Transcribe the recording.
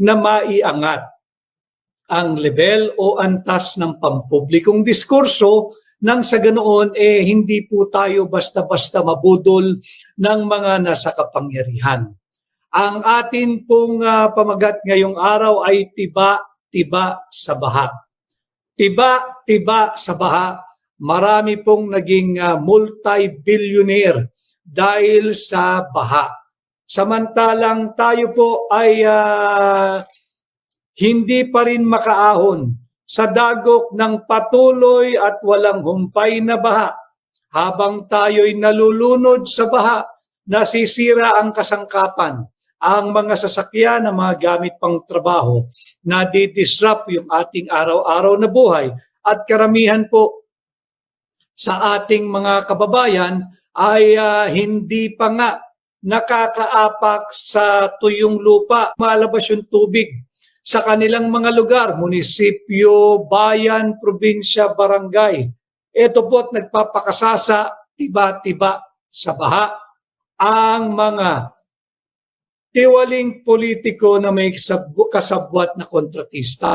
na maiangat ang level o antas ng pampublikong diskurso nang sa ganoon eh hindi po tayo basta-basta mabudol ng mga nasa kapangyarihan. Ang atin pong ah, pamagat ngayong araw ay tiba-tiba sa baha. Tiba-tiba sa baha, marami pong naging ah, multi-billionaire dahil sa baha. Samantalang tayo po ay ah, hindi pa rin makaahon sa dagok ng patuloy at walang humpay na baha. Habang tayo'y nalulunod sa baha, nasisira ang kasangkapan, ang mga sasakyan, ang mga gamit pang trabaho, nadidisrupt yung ating araw-araw na buhay. At karamihan po sa ating mga kababayan ay ah, hindi pa nga nakakaapak sa tuyong lupa, malabas yung tubig sa kanilang mga lugar, munisipyo, bayan, probinsya, barangay. Ito po't nagpapakasasa, tiba-tiba sa baha, ang mga tiwaling politiko na may kasab- kasabwat na kontratista.